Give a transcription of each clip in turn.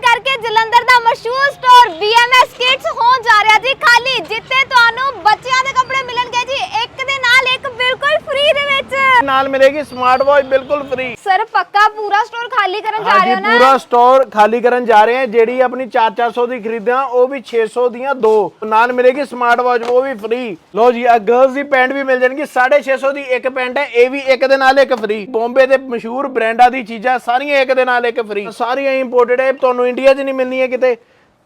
ਕਰਕੇ ਜਲੰਧਰ ਦਾ ਮਸ਼ਹੂਰ store BMS Kids ਹੋਣ ਜਾ ਰਿਹਾ ਜੀ ਖਾਲੀ ਜਿੱਥੇ ਤੁਹਾਨੂੰ ਬੱਚਿਆਂ ਦੇ ਕੱਪੜੇ ਮਿਲਣਗੇ ਜੀ ਇੱਕ ਦੇ ਨਾਲ ਇੱਕ ਬਿਲਕੁਲ ਫ੍ਰੀ ਦੇ ਵਿੱਚ ਨਾਲ ਮਿਲੇਗੀ ਸਮਾਰਟ ਵਾਚ ਬਿਲਕੁਲ ਫ੍ਰੀ ਸਰ ਪੱਕਾ ਪੂਰਾ ਸਟੋਰ ਖਾਲੀ ਕਰਨ ਜਾ ਰਹੇ ਹਾਂਜੀ ਹੋ ਨਾ? ਪੂਰਾ ਸਟੋਰ ਖਾਲੀ ਕਰਨ ਜਾ ਰਹੇ ਹਾਂ। ਜਿਹੜੀ ਆਪਣੀ 4-400 ਦੀ ਖਰੀਦਿਆ ਉਹ ਵੀ 600 ਦੀਆਂ ਦੋ। ਨਾਲ ਮਿਲੇਗੀ ਸਮਾਰਟ ਵਾਚ ਉਹ ਵੀ ਫ੍ਰੀ ਲੋ ਜੀ ਆ ਗਰਲਸ ਦੀ ਪੈਂਟ ਵੀ ਮਿਲ ਜਾਣਗੀ। 650 ਦੀ ਇੱਕ ਪੈਂਟ ਹੈ ਇਹ ਵੀ ਇੱਕ ਦੇ ਨਾਲ ਇੱਕ ਫ੍ਰੀ ਬੰਬੇ ਦੇ ਮਸ਼ਹੂਰ ਬ੍ਰਾਂਡਾਂ ਦੀ ਚੀਜ਼ਾਂ ਸਾਰੀਆਂ ਇੱਕ ਦੇ ਨਾਲ ਇੱਕ ਫ੍ਰੀ ਸਾਰੀਆਂ ਇੰਪੋਰਟਡ ਹੈ ਤੁਹਾਨੂੰ ਇੰਡੀਆ 'ਚ ਨਹੀਂ ਮਿਲਣੀ ਹੈ ਕਿਤੇ।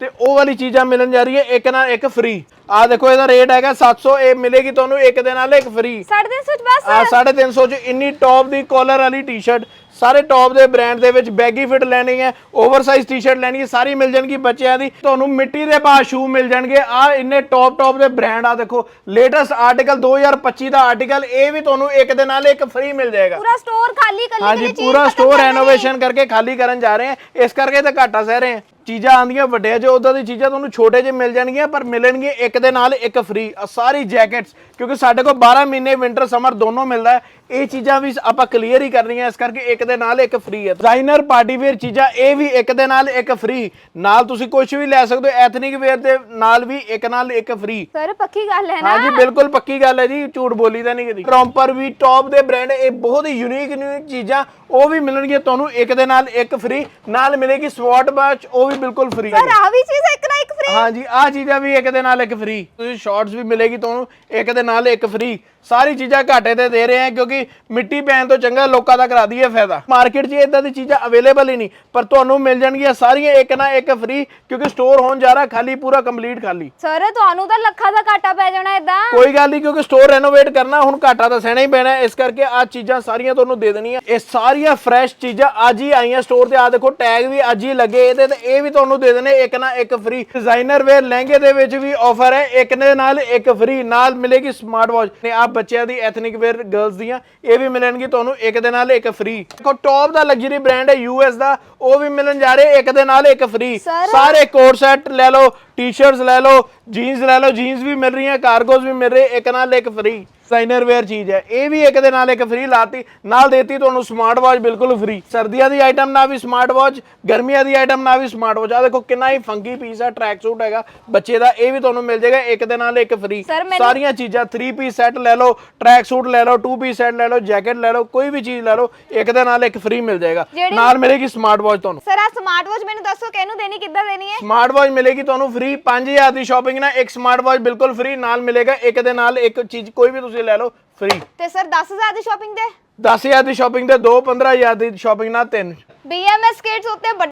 ਤੇ ਉਹ ਵਾਲੀ ਚੀਜ਼ਾਂ ਮਿਲਣ ਜਾ ਰਹੀ ਹੈ ਇੱਕ ਨਾਲ ਇੱਕ ਫ੍ਰੀ ਆ ਦੇਖੋ ਇਹਦਾ ਰੇਟ ਹੈਗਾ 700 ਇਹ ਮਿਲੇਗੀ ਤੁਹਾਨੂੰ ਇੱਕ ਦੇ ਨਾਲ ਇੱਕ ਫ੍ਰੀ ਸਾਢੇ ਤਿੰਨ ਸੌ ਚ ਬਸ। ਆ 350 ਚ ਇੰਨੀ ਟੌਪ ਦੀ ਕਾਲਰ ਵਾਲੀ ਟੀ-ਸ਼ਰਟ ਸਾਰੇ ਟੌਪ ਦੇ ਬ੍ਰਾਂਡ ਦੇ ਵਿੱਚ ਬੈਗੀ ਫਿਟ ਲੈਣੀ ਹੈ ਓਵਰਸਾਈਜ਼ ਟੀ-ਸ਼ਰਟ ਲੈਣੀ ਹੈ ਸਾਰੀ ਮਿਲ ਜਾਣਗੀ ਬੱਚਿਆਂ ਦੀ। ਤੁਹਾਨੂੰ ਮਿੱਟੀ ਦੇ ਬਾਅਦ ਸ਼ੂ ਮਿਲ ਜਾਣਗੇ। ਆ ਇੰਨੇ ਟੌਪ ਟੌਪ ਦੇ ਬ੍ਰਾਂਡ ਆ ਦੇਖੋ ਲੇਟੈਸਟ ਆਰਟੀਕਲ 2025 ਦਾ ਆਰਟੀਕਲ ਇਹ ਵੀ ਤੁਹਾਨੂੰ ਇੱਕ ਦੇ ਨਾਲ ਇੱਕ ਫ੍ਰੀ ਮਿਲ ਜਾਏਗਾ। ਪੂਰਾ ਸਟੋਰ ਖਾਲੀ ਕੱਲੀ ਹਾਂਜੀ ਕੱਲੀ ਚੀਜ਼ ਪੂਰਾ ਸਟੋਰ। ਰੈਨੋਵੇਸ਼ਨ ਕਰਕੇ ਖਾਲੀ ਕਰਨ ਜਾ ਰਹੇ ਹਾਂ। ਇਸ ਕਰਕੇ ਤਾਂ ਘਾਟਾ ਸਹਿ ਰਹੇ ਹਾਂ। ਚੀਜ਼ਾਂ ਆਂਦੀਆਂ ਵੱਡਿਆਂ 'ਚ ਉਦਾਂ ਦੀ ਚੀਜ਼ਾਂ ਤੁਹਾਨੂੰ ਛੋਟੇ 'ਚ ਮਿਲ ਜਾਣਗੀਆਂ ਪਰ ਮਿਲਣਗੀਆਂ ਇੱਕ ਦੇ ਨਾਲ ਇੱਕ ਫ੍ਰੀ ਸਾਰੀ ਜੈਕਟਸ ਕਿਉਂਕਿ ਸਾਡੇ ਕੋਲ 12 ਮਹੀਨੇ ਵਿੰਟਰ ਸਮਰ ਦੋਨੋਂ ਮਿਲਦਾ ਹੈ। ਇਹ ਚੀਜ਼ਾਂ ਵੀ ਆਪਾਂ ਕਲੀਅਰ ਹੀ ਕਰਨੀਆਂ ਇਸ ਕਰਕੇ ਇੱਕ ਦੇ ਨਾਲ ਇੱਕ ਫ੍ਰੀ ਹੈ। ਡਿਜ਼ਾਈਨਰ ਪਾਰਟੀ ਵੇਅਰ ਚੀਜ਼ਾਂ ਇਹ ਵੀ ਇੱਕ ਦੇ ਨਾਲ ਇੱਕ ਫ੍ਰੀ ਨਾਲ ਤੁਸੀਂ ਕੁਝ ਵੀ ਲੈ ਸਕਦੇ ਹੋ ਐਥਨਿਕ ਵੇਅਰ ਦੇ ਨਾਲ ਵੀ ਇੱਕ ਨਾਲ ਇੱਕ ਫ੍ਰੀ ਸਰ ਪੱਕੀ ਗੱਲ ਹੈ ਨਾ? ਹਾਂਜੀ ਬਿਲਕੁਲ ਪੱਕੀ ਗੱਲ ਹੈ ਜੀ ਝੂਠ ਬੋਲੀ ਤਾਂ ਨਹੀਂ ਕਦੀ। ਪ੍ਰੋਪਰ ਵੀ ਟੌਪ ਦੇ ਬ੍ਰਾਂਡ ਇਹ ਬਹੁਤ ਹੀ ਯੂਨੀਕ ਯੂਨੀਕ ਚੀਜ਼ਾਂ ਉਹ ਵੀ ਮਿਲਣਗੀਆਂ ਤੁਹਾਨੂੰ ਇੱਕ ਦੇ ਨਾਲ ਇੱਕ ਫ੍ਰੀ ਨਾਲ ਮਿਲੇਗੀ ਸਵਾਟ ਵਾਚ ਉਹ ਵੀ ਬਿਲਕੁਲ ਫ੍ਰੀ ਸਰ ਆ ਵੀ ਚੀਜ਼ ਇੱਕ ਨਾ ਇੱਕ ਫ੍ਰੀ ਹਾਂਜੀ ਆਹ ਚੀਜ਼ਾਂ ਵੀ ਇੱਕ ਦੇ ਨਾਲ ਇੱਕ ਫ੍ਰੀ ਤੁਸੀਂ ਸ਼ਾਰਟਸ ਵੀ ਮਿਲੇਗੀ ਤੁਹਾਨੂੰ ਇੱਕ ਦੇ ਨਾਲ ਇੱਕ ਫ੍ਰੀ ਸਾਰੀ ਚੀਜ਼ਾਂ ਘਾਟੇ ਤੇ ਦੇ ਰਹੇ ਆ ਕਿਉਂਕਿ ਮਿੱਟੀ ਪੈਣ ਤੋਂ ਚੰਗਾ ਲੋਕਾਂ ਦਾ ਕਰਾ ਦਈਏ ਫਾਇਦਾ। ਮਾਰਕੀਟ 'ਚ ਇਦਾਂ ਦੀ ਚੀਜ਼ਾਂ ਅਵੇਲੇਬਲ ਹੀ ਨਹੀਂ ਪਰ ਤੁਹਾਨੂੰ ਮਿਲ ਜਾਣਗੀਆਂ ਸਾਰੀਆਂ ਇੱਕ ਨਾ ਇੱਕ ਫ੍ਰੀ ਕਿਉਂਕਿ ਸਟੋਰ ਹੋਣ ਜਾ ਰਿਹਾ ਖਾਲੀ ਪੂਰਾ ਕੰਪਲੀਟ ਖਾਲੀ। ਸਰ ਤੁਹਾਨੂੰ ਤਾਂ ਲੱਖਾਂ ਦਾ ਘਾਟਾ ਪੈ ਜਾਣਾ ਇਦਾਂ ਕੋਈ ਗੱਲ ਨਹੀਂ ਕਿਉਂਕਿ ਸਟੋਰ ਰੈਨੋਵੇਟ ਕਰਨਾ ਹੁਣ ਘਾਟਾ ਤਾਂ ਸਹਿਣਾ ਹੀ ਪੈਣਾ। ਹੈ, ਇਸ ਕਰਕੇ ਆ ਚੀਜ਼ਾਂ ਸਾਰੀਆਂ ਤੁਹਾਨੂੰ ਦੇ ਦੇਣੀਆਂ। ਇਹ ਸਾਰੀਆਂ ਫਰੈਸ਼ ਚੀਜ਼ਾਂ ਅੱਜ ਹੀ ਆਈਆਂ ਸਟੋਰ ਤੇ। ਆ ਦੇਖੋ ਟੈਗ ਵੀ ਅੱਜ ਹੀ ਲੱਗੇ ਇਹਦੇ ਤੇ। ਇਹ ਵੀ ਤੁਹਾਨੂੰ ਦੇ ਦੇਣੇ ਇੱਕ ਨਾ ਇੱਕ ਫ੍ਰੀ ਡਿਜ਼ਾਈਨਰ ਵੇਅਰ ਲਹਿੰਗੇ ਦੇ ਵਿੱਚ ਵੀ ਆਫਰ ਹੈ ਇੱਕ ਦੇ ਨਾਲ ਇੱਕ ਫ੍ਰੀ ਨਾਲ ਮਿਲੇਗੀ ਸਮਾਰਟ ਵਾਚ ਨੇ ਆ ਬੱਚਿਆਂ ਦੀ ਐਥਨਿਕ ਵੇਅਰ ਗਰਲਸ ਦੀਆਂ ਇਹ ਵੀ ਮਿਲਣਗੀ ਤੁਹਾਨੂੰ ਇੱਕ ਦੇ ਨਾਲ ਇੱਕ ਫ੍ਰੀ ਦੇਖੋ ਟੌਪ ਦਾ ਲਗਜ਼ਰੀ ਬ੍ਰਾਂਡ ਹੈ ਯੂਐਸ ਦਾ ਉਹ ਵੀ ਮਿਲਣ ਜਾ ਰਹੇ ਇੱਕ ਦੇ ਨਾਲ ਇੱਕ ਫ੍ਰੀ ਸਾਰੇ ਕੋਟ ਸੈੱਟ ਲੈ ਲਓ ਟੀ-ਸ਼ਰਟਸ ਲੈ ਲਓ ਜੀਨਸ ਲੈ ਲਓ ਜੀਨਸ ਵੀ ਮਿਲ ਰਹੀਆਂ ਕਾਰਗੋਸ ਵੀ ਮਿਲ ਰਹੇ ਇੱਕ ਨਾਲ ਇੱਕ ਫ੍ਰੀ ਡਿਜ਼ਾਈਨਰ ਵੇਅਰ ਚੀਜ਼ ਹੈ। ਇਹ ਵੀ ਇੱਕ ਦੇ ਨਾਲ ਇੱਕ ਫ੍ਰੀ ਲਾਤੀ ਨਾਲ ਦੇਤੀ ਤੁਹਾਨੂੰ ਸਮਾਰਟ ਵਾਚ ਬਿਲਕੁਲ ਫ੍ਰੀ ਸਰਦੀਆਂ ਦੀ ਆਈਟਮ ਨਾਲ ਵੀ ਸਮਾਰਟ ਵਾਚ ਗਰਮੀਆਂ ਦੀ ਆਈਟਮ ਨਾਲ ਵੀ ਸਮਾਰਟ ਵਾਚ ਆ ਦੇਖੋ ਕਿੰਨਾ ਹੀ ਫੰਕੀ ਪੀਸ ਹੈ ਟਰੈਕ ਸੂਟ ਹੈਗਾ। ਬੱਚੇ ਦਾ ਇਹ ਵੀ ਤੁਹਾਨੂੰ ਮਿਲ ਜਾਏਗਾ ਇੱਕ ਦੇ ਨਾਲ ਇੱਕ ਫ੍ਰੀ ਸਾਰੀਆਂ ਚੀਜ਼ਾਂ 3 ਪੀਸ ਸੈੱਟ ਲੈ ਲਓ ਟਰੈਕ ਸੂਟ ਲੈ ਲਓ 2 ਪੀਸ ਸੈੱਟ ਲੈ ਲਓ ਜੈਕਟ ਲੈ ਲਓ ਕੋਈ ਵੀ ਚੀਜ਼ ਲੈ ਲਓ ਇੱਕ ਦੇ ਨਾਲ ਇੱਕ ਫ੍ਰੀ ਮਿਲ ਜਾਏਗਾ। ਨਾਲ ਮਿਲੇਗੀ ਸਮਾਰਟ ਵਾਚ ਤੁਹਾਨੂੰ। ਸਰ ਆ ਸਮਾਰਟ ਵਾਚ ਮੈਨੂੰ ਦੱਸੋ ਕਿਹਨੂੰ ਦੇਣੀ ਕਿੱਦਾਂ ਦੇਣੀ ਹੈ? ਸਮਾਰਟ ਵਾਚ ਮਿਲੇਗੀ ਤੁਹਾਨੂੰ ਫ੍ਰੀ 5000 ਦੀ ਸ਼ਾਪਿੰਗ ਨਾਲ ਇੱਕ ਸਮਾਰਟ ਵਾਚ ਬਿਲਕੁਲ ਫ੍ਰੀ ਨਾਲ ਮਿਲੇਗਾ ਇੱਕ ਦੇ ਨਾਲ ਇੱਕ ਚੀਜ਼ ਕੋਈ ਵੀ ਤੁਸੀਂ ਲੈ ਲਓ ਫ੍ਰੀ ਤੇ ਸਰ 10000 ਦੀ ਸ਼ਾਪਿੰਗ ਦੇ? 10000 ਦੀ ਸ਼ਾਪਿੰਗ ਤੇ 2 15000 ਦੀ ਸ਼ਾਪਿੰਗ ਨਾਲ 3 BMS Kids ਉੱਤੇ